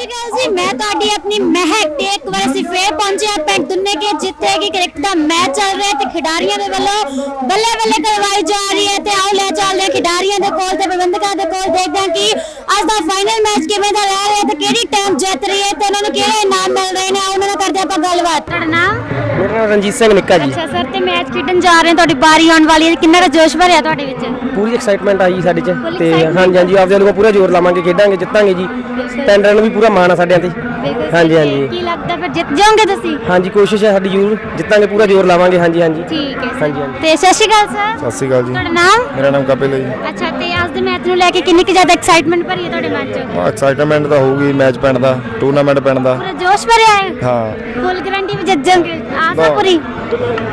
ਮੈਂ ਤੁਹਾਡੀ ਆਪਣੀ ਮਹਿਕ ਤੇ ਇੱਕ ਵਾਰ ਅਸੀਂ ਫੇਰ ਪਹੁੰਚੇ ਹਾਂ ਪਿੰਡ ਦੁੰਨੇ ਕੇ, ਜਿੱਥੇ ਕਿ ਕ੍ਰਿਕਟ ਦਾ ਮੈਚ ਚੱਲ ਰਿਹਾ ਤੇ ਖਿਡਾਰੀਆਂ ਦੇ ਵੱਲੋਂ ਬੱਲੇ ਬੱਲੇ ਕਰਵਾਈ ਜਾ ਰਹੀ ਹੈ ਤੇ ਆਓ ਲੈ ਚੱਲਦੇ ਹਾਂ ਖਿਡਾਰੀਆਂ ਦੇ ਕੋਲ ਤੇ ਪ੍ਰਬੰਧਕਾਂ ਦੇ ਕੋਲ ਦੇਖਦੇ ਹਾਂ ਕਿ ਅੱਜ ਦਾ ਫਾਈਨਲ ਮੈਚ ਕਿਵੇਂ ਦਾ ਰਹਿ ਰਿਹਾ ਤੇ ਕਿਹੜੀ ਟੀਮ ਜਿੱਤ ਰਹੀ ਹੈ ਤੇ ਉਹਨਾਂ ਨੂੰ ਕਿਹੜੇ ਇਨਾਮ ਮਿਲ ਰਹੇ ਨੇ। ਆਓ ਉਹਨਾਂ ਨਾਲ ਕਰਦੇ ਹਾਂ ਆਪਾਂ ਗੱਲਬਾਤ। ਤੁਹਾਡਾ ਨਾਮ? ਨਾਮ ਰਣਜੀਤ ਸਿੰਘ ਨਿੱਕਾ ਜੀ। ਅੱਛਾ ਸਰ ਤੇ ਮੈਚ ਖੇਡਣ ਜਾ ਰਹੇ ਹਾਂ ਤੁਹਾਡੀ ਬਾਰੀ ਆਉਣ ਵਾਲੀ ਹੈ। ਕਿੰਨਾ ਦਾ ਜੋਸ਼ ਭਰਿਆ ਤੁਹਾਡੇ ਵਿੱਚ? ਪੂਰੀ ਐਕਸਾਈਟਮੈਂਟ ਆਈ ਸਾਡੇ 'ਚ ਤੇ ਹਾਂਜੀ ਹਾਂਜੀ ਆਪਦੇ ਵੱਲੋਂ ਪੂਰਾ ਜ਼ੋਰ ਲਾਵਾਂਗੇ ਖੇਡਾਂਗੇ ਜਿੱਤਾਂਗੇ ਜੀ। ਟੈਂਡਰਾਂ ਨੂੰ ਵੀ ਪੂਰਾ ਮਾਣ ਆ ਸਾਡਿਆਂ ਤੇ। ਹਾਂਜੀ ਹਾਂਜੀ। ਕੀ ਲੱਗਦਾ ਫਿਰ ਜਿੱਤ ਜਾਓਗੇ ਤੁਸੀਂ? ਹਾਂਜੀ ਕੋਸ਼ਿਸ਼ ਹੈ ਸਾਡੀ ਜ਼ਰੂਰ। ਜਿੱਤਾਂਗੇ ਪੂਰਾ ਜ਼ੋਰ ਲਾਵਾਂਗੇ। ਹਾਂਜੀ ਹਾਂਜੀ। ਠੀਕ ਹੈ। ਹਾਂਜੀ, ਹਾਂਜੀ। ਤੇ ਸਤਿ ਸ਼੍ਰੀ ਅਕਾਲ ਸਰ। ਸਤਿ ਸ਼੍ਰੀ ਅਕਾਲ ਜੀ। ਤੁਹਾਡਾ ਨਾਮ? ਮੇਰਾ ਨਾਮ ਕਪਿਲ ਹੈ ਜੀ। ਅੱਛਾ ਤੇ ਅੱਜ ਦੇ ਮੈਚ ਨੂੰ ਲੈ ਕੇ ਕਿੰਨੀ ਕੁ ਜ਼ਿਆਦਾ ਐਕਸਾਈਟਮੈਂਟ ਭਰੀ ਹੈ ਤੁਹਾਡੇ ਮਨ 'ਚ? ਐਕਸਾਈਟਮੈਂਟ ਤਾਂ ਹੋਊਗੀ ਮੈਚ ਪੈਣ ਦਾ ਟੂਰਨਾਮੈਂਟ ਪੈਣ ਦਾ। ਪੂਰਾ ਜੋਸ਼ ਭਰਿਆ ਹੈ? ਹਾਂ। ਫੁੱਲ ਗਾਰੰਟੀ ਵਿੱਚ ਜਿੱਤ ਜਾਓਗੇ। ਆਸ ਬਹੁਤ। ਪੂਰੀ?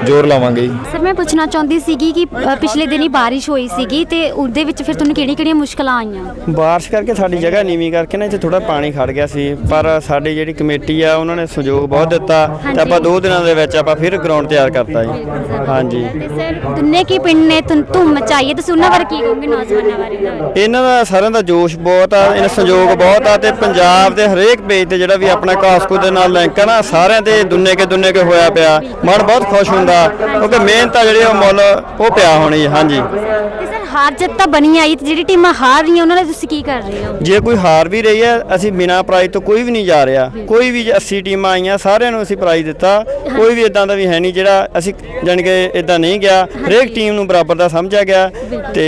ਜ਼ੋਰ ਲਾਵਾਂਗੇ ਜੀ। ਸਰ ਮੈਂ ਪੁੱਛਣਾ ਚਾਹੁੰਦੀ ਸੀਗੀ ਕਿ ਅ, ਪਿਛਲੇ ਦਿਨੀ ਬਾਰਿਸ਼ ਹੋਈ ਸੀਗੀ ਤੇ ਉਹਦੇ ਵਿੱਚ ਫਿਰ ਤੁਹਾਨੂੰ ਕਿਹੜੀਆਂ-ਕਿਹੜੀਆਂ ਮੁਸ਼ਕਲਾਂ ਆਈਆਂ? ਬਾਰਿਸ਼ ਕਰਕੇ ਸਾਡੀ ਜਗ੍ਹਾ ਨੀਵੀਂ ਕਰਕੇ ਨਾ ਇੱਥੇ ਥੋੜਾ ਪਾਣੀ ਖੜ ਗਿਆ ਸੀ ਪਰ ਸਾਡੀ ਜਿਹੜੀ ਕਮੇਟੀ ਆ ਉਹਨਾਂ ਨੇ ਸਹਿਯੋਗ ਬਹੁਤ ਦਿੱਤਾ ਤੇ ਆਪਾਂ ਦੋ ਦਿਨਾਂ ਦੇ ਵਿੱਚ ਆਪਾਂ ਫਿਰ ਗਰਾਊਂਡ ਤਿਆਰ ਕਰਤਾ ਜੀ। ਹਾਂਜੀ। ਤੇ ਸਰ ਕੀ ਪਿੰਡ ਨੇ ਧੁੰ- ਧੂਮ ਮਚਾਈ ਹੈ? ਤੁਸੀਂ ਉਹਨਾਂ ਬਾਰੇ ਕੀ ਕਹੋਗੇ ਨੌਜਵਾਨਾਂ ਬਾਰੇ? ਇਹਨਾਂ ਦਾ ਸਾਰਿਆਂ ਦਾ ਜੋਸ਼ ਬਹੁਤ ਆ ਇਹਨਾਂ ਸਹਿਯੋਗ ਬਹੁਤ ਆ ਤੇ ਪੰਜਾਬ ਦੇ ਹਰੇਕ ਪੇਜ ਤੇ ਜਿਹੜਾ ਵੀ ਆਪਣਾ ਕਾਸਕੋ ਦੇ ਨਾਲ ਲਿੰਕ ਆ ਨਾ ਸਾਰਿਆਂ ਤੇ ਦੁੰਨੇ ਕੇ ਦੁੰਨੇ ਕੇ ਹੋਇਆ ਪਿਆ। ਮਨ ਬਹੁਤ ਖੁਸ਼ ਹੁੰਦਾ ਕਿਉਂਕਿ ਮਿਹਨਤ ਆ ਜਿਹੜੀ ਉਹ ਮੁੱਲ ਉਹ ਪਿਆ ਹੋਣੀ ਹਾਂਜੀ। ਤੇ ਸਰ ਹਾਰ ਜਿੱਤ ਤਾਂ ਬਣੀ ਆਈ ਤੇ ਜਿਹੜੀ ਟੀਮਾਂ ਹਾਰ ਰਹੀਆਂ ਉਹਨਾਂ ਲਈ ਤੁਸੀਂ ਕੀ ਕਰ ਰਹੇ ਹੋ? ਜੇ ਕੋਈ ਹਾਰ ਵੀ ਰਹੀ ਹੈ ਅਸੀਂ ਬਿਨਾਂ ਪ੍ਰਾਈਜ਼ ਤੋਂ ਕੋਈ ਵੀ ਨਹੀਂ ਜਾ ਰਿਹਾ। ਕੋਈ ਵੀ ਜੇ 80 ਟੀਮਾਂ ਆਈਆਂ ਸਾਰਿਆਂ ਨੂੰ ਅਸੀਂ ਪ੍ਰਾਈਜ਼ ਦਿੱਤਾ। ਕੋਈ ਵੀ ਇਦਾਂ ਦਾ ਵੀ ਹੈ ਨਹੀਂ ਜਿਹੜਾ ਅਸੀਂ ਜਾਣੀ ਕਿ ਇਦਾਂ ਨਹੀਂ ਗਿਆ। ਹਰੇਕ ਟੀਮ ਨੂੰ ਬਰਾਬਰ ਦਾ ਸਮਝਿਆ ਗਿਆ ਤੇ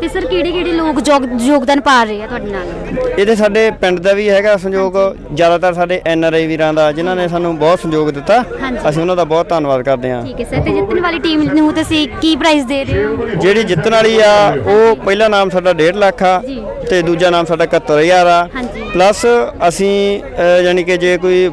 ਤੇ ਸਰ ਕਿਹੜੇ-ਕਿਹੜੇ ਲੋਕ ਯੋਗ- ਯੋਗਦਾਨ ਪਾ ਰਹੇ ਆ ਤੁਹਾਡੇ ਨਾਲ? ਇਹਦੇ ਸਾਡੇ ਪਿੰਡ ਦਾ ਵੀ ਹੈਗਾ ਸੰਯੋਗ। ਜ਼ਿਆਦਾਤਰ ਸਾਡੇ ਐਨ ਆਰ ਆਈ ਵੀਰਾਂ ਦਾ ਜਿਨ੍ਹਾਂ ਨੇ ਸਾਨੂੰ ਬਹੁਤ ਸੰਯੋਗ ਦਿੱਤਾ। ਹਾਂਜੀ। ਅਸੀਂ ਉਹਨਾਂ ਦਾ ਬਹੁਤ ਧੰਨਵਾਦ ਕਰਦੇ ਹਾਂ। ਠੀਕ ਹੈ ਸਰ ਤੇ ਜਿੱਤਣ ਵਾਲੀ ਟੀਮ ਨੂੰ ਤੁਸੀਂ ਕੀ ਪ੍ਰਾਈਜ਼ ਦੇ ਰਹੇ ਹੋ? ਜਿਹੜੀ ਜਿੱਤਣ ਵਾਲੀ ਆ ਉਹ ਪਹਿਲਾ ਨਾਮ ਸਾਡਾ 1.5 ਲੱਖ ਆ। ਜੀ। ਤੇ ਦੂਜਾ ਨਾਮ ਸਾਡਾ 71000 ਆ। ਹਾਂਜੀ। ਪਲੱਸ ਅਸੀਂ ਯਾਨੀ ਕਿ ਜੇ ਕੋਈ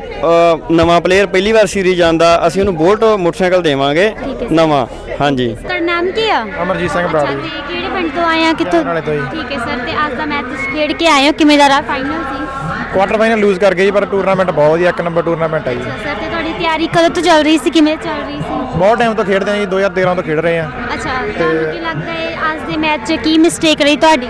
ਨਵਾਂ ਪਲੇਅਰ ਪਹਿਲੀ ਵਾਰ ਸੀਰੀਜ਼ ਜਾਂਦਾ ਅਸੀਂ ਉਹਨੂੰ ਬੋਲਟ ਮੋਟਰਸਾਈਕਲ ਦੇਵਾਂਗੇ। ਨਵਾਂ। ਹਾਂਜੀ। ਤੁਹਾਡਾ ਨਾਮ ਕੀ ਆ? ਅਮਰਜੀਤ ਸਿੰਘ ਅੱਛਾ ਬਰਾੜੀ ਤੇ ਕਿਹੜੇ ਪਿੰਡ ਤੋਂ ਆਏ ਆ ਕਿੱਥੋਂ? ਨਾਲੇ ਤੋਂ ਜੀ। ਠੀਕ ਹੈ ਸਰ ਤੇ ਅੱਜ ਦਾ ਮੈਚ ਤੁਸੀਂ ਖੇਡ ਕੇ ਆਏ ਹੋ ਕਿਵੇਂ ਦਾ ਰਹਾ ਫਾਈਨਲ ਸੀ? ਕੁਆਟਰ ਫਾਈਨਲ ਲੂਜ਼ ਕਰ ਗਏ ਜੀ ਪਰ ਟੂਰਨਾਮੈਂਟ ਬਹੁਤ ਵਧੀਆ ਇੱਕ ਨੰਬਰ ਟੂਰਨਾਮੈਂਟ ਹੈ ਜੀ। ਸਰ ਤੇ ਤੁਹਾਡੀ ਤਿਆਰੀ ਕਦੋਂ ਤੋਂ ਚੱਲ ਰਹੀ ਸੀ ਕਿਵੇਂ ਚੱਲ ਰਹੀ ਸੀ? ਬਹੁਤ ਟਾਈਮ ਤੋਂ ਖੇਡਦੇ ਹਾਂ ਜੀ 2013 ਤੋਂ ਖੇਡ ਰਹੇ ਹਾਂ ਅੱਛਾ ਤੁਹਾਨੂੰ ਕੀ ਲੱਗਦਾ ਹੈ ਅੱਜ ਦੇ ਮੈਚ 'ਚ ਕੀ ਮਿਸਟੇਕ ਰਹੀ ਤੁਹਾਡੀ?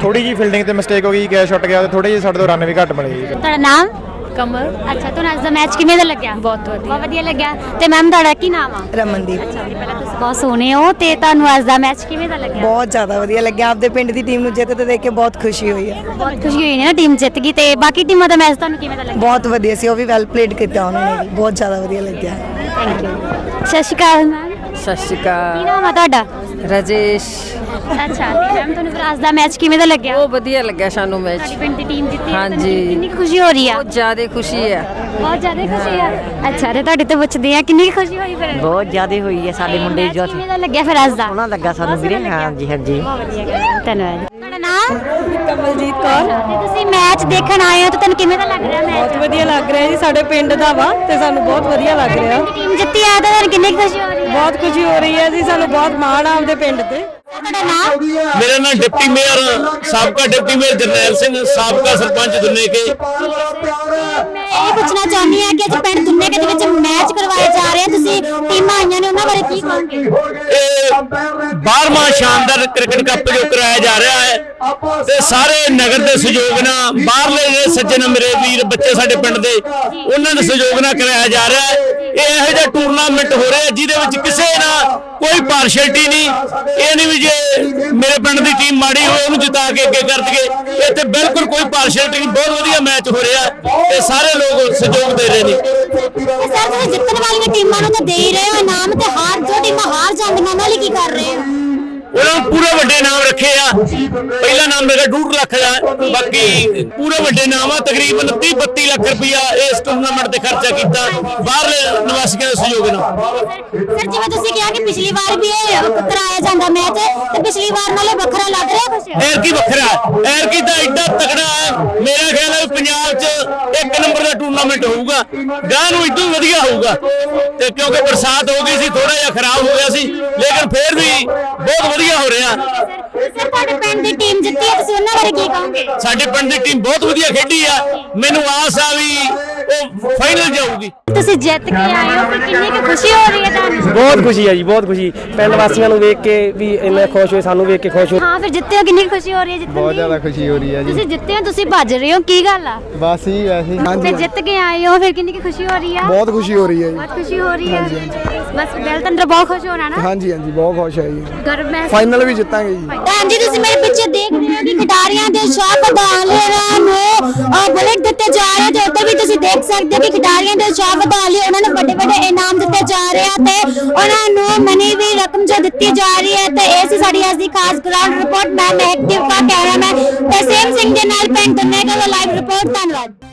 ਥੋੜੀ ਜੀ ਫੀਲਡਿੰਗ ਤੇ ਮਿਸਟੇਕ ਹੋ ਗਈ ਕੈਚ ਛੁੱਟ ਗਿਆ ਤੇ ਥੋੜੇ ਜਿਹੇ ਸਾਡੇ ਤੋਂ ਰਨ ਵੀ ਘੱਟ ਮਿਲੇ ਜੀ ਤੁਹਾਡਾ ਨਾਮ? ਕਮਲ। ਅੱਛਾ ਤੁਹਾਨੂੰ ਅੱਜ ਦਾ ਮੈਚ ਕਿਵੇਂ ਦਾ ਲੱਗਿਆ? ਬਹੁਤ ਵਧੀਆ। ਬਹੁਤ ਵਧੀਆ ਲੱਗਿਆ। ਤੇ ਮੈਮ ਤੁਹਾਡਾ ਕੀ ਨਾਮ ਆ? ਰਮਨਦੀਪ। ਅੱਛਾ ਜੀ ਪਹਿਲਾਂ ਤੁਸੀਂ ਬਹੁਤ ਸੋਹਣੇ ਹੋ ਤੇ ਤੁਹਾਨੂੰ ਅੱਜ ਦਾ ਮੈਚ ਕਿਵੇਂ ਦਾ ਲੱਗਿਆ? ਬਹੁਤ ਜ਼ਿਆਦਾ ਵਧੀਆ ਲੱਗਿਆ। ਆਪਦੇ ਪਿੰਡ ਦੀ ਟੀਮ ਨੂੰ ਜਿੱਤਦੇ ਦੇਖ ਕੇ ਬਹੁਤ ਖੁਸ਼ੀ ਹੋਈ ਹੈ ਬਹੁਤ ਖੁਸ਼ੀ ਹੋਈ ਨਾ ਟੀਮ ਜਿੱਤ ਗਈ ਤੇ ਬਾਕੀ ਟੀਮਾਂ ਦਾ ਮੈਚ ਤੁਹਾਨੂੰ ਕਿਵੇਂ ਦਾ ਲੱਗਿਆ? ਬਹੁਤ ਵਧੀਆ ਸੀ ਉਹ ਵੀ ਵੈਲ ਪਲੇਡ ਕੀਤਾ ਉਹਨਾਂ ਨੇ ਵੀ। ਬਹੁਤ ਜ਼ਿਆਦਾ ਵਧੀਆ ਲੱਗਿਆ। ਥੈਂਕ ਯੂ ਸਤਿ ਸ਼੍ਰੀ ਅਕਾਲ ਮੈਮ ਸਤਿ ਸ਼੍ਰੀ ਕੀ ਅਕਾਲ ਨਾਮ ਆ ਤੁਹਾਡਾ? ਰਾਜੇਸ਼। ਅੱਛਾ ਤੇ ਮੈਮ ਤੁਹਾਨੂੰ ਫਿਰ ਅੱਜ ਦਾ ਮੈਚ ਕਿਵੇਂ ਦਾ ਲੱਗਿਆ? ਬਹੁਤ ਵਧੀਆ ਲੱਗਿਆ ਸਾਨੂੰ ਮੈਚ ਤੁਹਾਡੀ ਪਿੰਡ ਦੀ ਟੀਮ ਜਿੱਤੀ ਹੈ, ਤੁਹਾਨੂੰ ਹਾਂਜੀ। ਕਿੰਨੀ ਕੁ ਖੁਸ਼ੀ ਹੋ ਰਹੀ ਆ? ਬਹੁਤ ਜ਼ਿਆਦਾ ਖੁਸ਼ੀ ਹੈ ਬਹੁਤ ਜ਼ਿਆਦਾ ਖੁਸ਼ੀ ਆ। ਅੱਛਾ ਤੇ ਤੁਹਾਡੇ ਤੋਂ ਪੁੱਛਦੇ ਆ ਕਿੰਨੀ ਕੁ ਖੁਸ਼ੀ ਹੋਈ ਫਿਰ? ਬਹੁਤ ਜ਼ਿਆਦਾ ਹੋਈ ਹੈ ਸਾਡੇ ਮੁੰਡੇ ਜੋ ਕਿਵੇਂ ਦਾ ਲੱਗਿਆ ਫਿਰ ਅੱਜ ਦਾ? ਸੋਹਣਾ ਲੱਗਾ ਸਾਨੂੰ ਬਹੁਤ ਵੀਰੇ ਲੱਗਿਆ। ਹਾਂਜੀ ਹਾਂਜੀ। ਬਹੁਤ ਵਧੀਆ ਧੰਨਵਾਦ। ਤੁਹਾਡਾ ਨਾਮ? ਕਮਲਜੀਤ ਕੌਰ। ਤੇ ਤੁਸੀਂ ਮੈਚ ਦੇਖਣ ਆਏ ਹੋ ਤਾਂ ਤੁਹਾਨੂੰ ਕਿਵੇਂ ਦਾ ਲੱਗ ਰਿਹਾ ਮੈਚ ਵਧੀਆ ਲੱਗ ਰਿਹਾ ਜੀ ਸਾਡੇ ਪਿੰਡ ਦਾ ਵਾ ਤੇ ਸਾਨੂੰ ਬਹੁਤ ਵਧੀਆ ਲੱਗ ਰਿਹਾ। ਟੀਮ ਜਿੱਤੀ ਆ ਤਾਂ ਤੁਹਾਨੂੰ ਕਿੰਨੀ ਕੁ ਖੁਸ਼ੀ ਹੋ ਰਹੀ ਹੈ ਬਹੁਤ ਖੁਸ਼ੀ ਹੋ ਰਹੀ ਹੈ ਜੀ ਸਾਨੂੰ ਬਹੁਤ ਮਾਣ ਆ ਆਪਦੇ ਪਿੰਡ ਤੇ। ਤੁਹਾਡਾ ਨਾਮ? ਮੇਰਾ ਨਾਮ ਡਿਪਟੀ ਮੇਅਰ ਸਾਬਕਾ ਡਿਪਟੀ ਮੇਅਰ ਜਰਨੈਲ ਸਿੰਘ ਸਾਬਕਾ ਸਰਪੰਚ ਦੁੰਨੇ ਕੇ। ਮੈਂ ਇਹ ਪੁੱਛਣਾ ਚਾਹੁੰਦੀ ਹਾਂ ਕਿ ਅੱਜ ਪਿੰਡ ਦੁੰਨੇਕੇ ਦੇ ਵਿੱਚ ਮੈਚ ਕਰਵਾਏ ਜਾ ਰਹੇ। ਆ ਤੁਸੀਂ ਟੀਮਾਂ ਆਈਆਂ ਨੇ ਉਹਨਾਂ ਬਾਰੇ ਕੀ ਕਹੋਗੇ? ਇਹ 12ਵਾਂ ਸ਼ਾਨਦਾਰ ਕ੍ਰਿਕਟ ਕੱਪ ਜੋ ਕਰਾਇਆ ਜਾ ਰਿਹਾ ਹੈ। ਤੇ ਸਾਰੇ ਨਗਰ ਦੇ ਸਹਿਯੋਗ ਨਾਲ ਬਾਹਰਲੇ ਜਿਹੜੇ ਸੱਜਣ ਮੇਰੇ ਵੀਰ ਬੱਚੇ ਸਾਡੇ ਪਿੰਡ ਦੇ ਉਹਨਾਂ ਦੇ ਸਹਿਯੋਗ ਨਾਲ ਕਰਾਇਆ ਜਾ ਰਿਹਾ ਹੈ। ਇਹ ਇਹੋ ਜਿਹਾ ਟੂਰਨਾਮੈਂਟ ਹੋ ਰਿਹਾ ਜਿਹਦੇ ਵਿੱਚ ਕਿਸੇ ਨਾਲ ਕੋਈ ਪਾਰਸ਼ੈਲਿਟੀ ਨਹੀਂ। ਇਹ ਨਹੀਂ ਵੀ ਜੇ ਮੇਰੇ ਪਿੰਡ ਦੀ ਟੀਮ ਮਾੜੀ ਹੋਵੇ, ਉਹਨੂੰ ਜਿਤਾ ਕੇ ਅੱਗੇ ਕਰ ਦਈਏ। ਇੱਥੇ ਬਿਲਕੁਲ ਕੋਈ ਪਾਰਸ਼ੈਲਿਟੀ ਨਹੀਂ। ਬਹੁਤ ਵਧੀਆ ਮੈਚ ਹੋ ਰਿਹਾ ਤੇ ਸਾਰੇ ਲੋਕ ਸਹਿਯੋਗ ਦੇ ਰਹੇ ਨੇ। ਸਰ, ਤੁਸੀਂ ਜਿੱਤਣ ਵਾਲੀਆਂ ਟੀਮਾਂ ਨੂੰ ਤਾਂ ਦੇ ਹੀ ਰਹੇ ਹੋ। ਇਨਾਮ ਤੇ ਹਾਰ, ਜੋ ਟੀਮਾਂ ਹਾਰ ਜਾਂਦੀਆਂ, ਉਹਨਾਂ ਲਈ ਕੀ ਕਰ ਰਹੇ ਹੋ? ਉਹਨਾਂ ਨੂੰ ਪੂਰੇ ਵੱਡੇ ਨਾਮ ਰੱਖੇ ਆ। ਪਹਿਲਾ ਨਾਮ ਮੇਰਾ 2 ਲੱਖ ਦਾ। ਬਾਕੀ ਪੂਰੇ ਵੱਡੇ ਨਾਮ ਆ ਤਕਰੀਬਨ 30 32 ਲੱਖ ਰੁਪਇਆ ਇਸ ਟੂਰਨਾਮੈਂਟ ਤੇ ਖਰਚਾ ਕੀਤਾ ਬਾਹਰਲੇ ਨਿਵਾਸੀਆਂ ਦੇ ਸਹਿਯੋਗ ਨਾਲ। ਸਰ ਜਿਵੇਂ ਤੁਸੀਂ ਕਿਹਾ ਕਿ ਪਿਛਲੀ ਵਾਰ ਵੀ ਇਹ ਕਰਾਇਆ ਜਾਂਦਾ ਮੈਚ ਤੇ ਪਿਛਲੀ ਵਾਰ ਨਾਲੇ ਵੱਖਰਾ ਲੱਗ ਰਿਹਾ ਕੁਝ ਐਰ ਕੀ ਵੱਖਰਾ? ਐਰ ਕੀ ਤਾਂ ਐਡਾ ਤਕੜਾ ਹੈ ਮੇਰਾ ਖਿਆਲ ਹੈ ਪੰਜਾਬ 'ਚ ਇੱਕ ਨੰਬਰ ਦਾ ਟੂਰਨਾਮੈਂਟ ਹੋਊਗਾ। ਗਾਂ ਨੂੰ ਇਦੋਂ ਵਧੀਆ ਹੋਊਗਾ। ਤੇ ਕਿਉਂਕਿ ਬਰਸਾਤ ਹੋ ਗਈ ਸੀ ਥੋੜਾ ਜਿਹਾ ਖਰਾਬ ਹੋ ਗਿਆ ਸੀ। ਲੇਕਿਨ ਫੇਰ ਵੀ ਬਹੁਤ ਵਧੀਆ ਹੋ ਰਿਹਾ। ਸਰ ਤੁਹਾਡੇ ਪਿੰਡ ਦੀ ਟੀਮ ਜਿੱਤੀ ਹੈ ਤੁਸੀਂ ਉਹਨਾਂ ਬਾਰੇ ਕੀ ਕਹੋਗੇ? ਸਾਡੇ ਪਿੰਡ ਦੀ ਟੀਮ ਬਹੁਤ ਵਧੀਆ ਖੇਡੀ ਆ। ਮੈਨੂੰ ਆਸ ਆ ਵੀ ਉਹ ਫਾਈਨਲ ਜਾਊਗੀ। ਤੁਸੀਂ ਜਿੱਤ ਕੇ ਆਏ ਹੋ ਫਿਰ ਕਿੰਨੀ ਕੁ ਖੁਸ਼ੀ ਹੋ ਰਹੀ ਹੈ ਤੁਹਾਨੂੰ? ਬਹੁਤ ਖੁਸ਼ੀ ਹੈ ਜੀ ਬਹੁਤ ਖੁਸ਼ੀ। ਪਿੰਡ ਵਾਸੀਆਂ ਨੂੰ ਵੇਖ ਕੇ ਵੀ ਇੰਨੇ ਖੁਸ਼ ਹੋਏ ਸਾਨੂੰ ਵੇਖ ਕੇ ਖੁਸ਼ ਹੋਏ ਹਾਂ ਫਿਰ ਜਿੱਤੇ ਹੋ ਕਿੰਨੀ ਕੁ ਖੁਸ਼ੀ ਹੋ ਰਹੀ ਹੈ ਜਿੱਤਣ ਬਹੁਤ ਜ਼ਿਆਦਾ ਖੁਸ਼ੀ ਹੋ ਰਹੀ ਹੈ ਜੀ। ਤੁਸੀਂ ਜਿੱਤੇ ਹੋ ਤੁਸੀਂ ਭੱਜ ਰਹੇ ਹੋ ਕੀ ਗੱਲ ਆ? ਬਸ ਹੀ। ਹੀ ਫਿਰ ਜਿੱਤ ਕੇ ਆਏ ਹੋ ਫਿਰ ਕਿੰਨੀ ਕੁ ਖੁਸ਼ੀ ਹੋ ਰਹੀ ਆ? ਬਹੁਤ ਖੁਸ਼ੀ ਹੋ ਰਹੀ ਹੈ ਜੀ। ਬਹੁਤ ਖੁਸ਼ੀ ਹੋ ਰਹੀ ਹੈ। ਬਸ ਦਿਲ ਤੰਦਰ ਬਹੁਤ ਖੁਸ਼ ਹੋਣਾ ਨਾ? ਹਾਂਜੀ ਹਾਂਜੀ ਬਹੁਤ ਖੁਸ਼ ਹੈ ਜੀ। ਗਰਵ ਮਹਿਸੂਸ ਫਾਈਨਲ ਵੀ ਜਿੱਤਾਂਗੇ ਜੀ। ਭੈਣ ਜੀ ਤੁਸੀਂ ਮੇਰੇ ਪਿੱਛੇ ਦੇਖ ਰਹੇ ਹੋ ਕਿ ਖਿਡਾਰੀਆਂ ਦੇ ਸ਼ੌਕ ਵਧਾਉਣ ਲਈ ਉਹਨਾਂ ਨੂੰ ਅਹ, ਦਿੱਤੇ ਜਾ ਰਹੇ ਤੇ ਉੱਤੇ ਵੀ ਤੁਸੀਂ ਦੇਖ ਸਕਦੇ ਹੋ ਕਿ ਖਿਡਾਰੀਆਂ ਦੇ ਸ਼ੌਕ ਵਧਾ ਲਈ ਉਹਨਾਂ ਨੂੰ ਵੱਡੇ ਵੱਡੇ ਇਨਾਮ ਦਿੱਤੇ ਜਾ ਰਹੇ ਆ ਤੇ ਉਹਨਾਂ ਨੂੰ ਮਨੀ ਵੀ ਰਕਮ ਜੋ ਦਿੱਤੀ ਜਾ ਰਹੀ ਹੈ ਤੇ ਇਹ ਸੀ ਸਾਡੀ ਅੱਜ ਦੀ ਖਾਸ ਗਰਾਊਂਡ ਰਿਪੋਰਟ ਮੈਂ ਮਹਿਕਦੀਪ ਦਾ ਕੈਮਰਾਮੈਨ ਤੇ ਸੇਮ ਸਿੰਘ ਦੇ ਨਾਲ ਪਿੰਡ ਦੁੰਨੇ ਦਾ ਲਾਈਵ ਰਿਪੋਰਟ ਧੰਨਵਾਦ।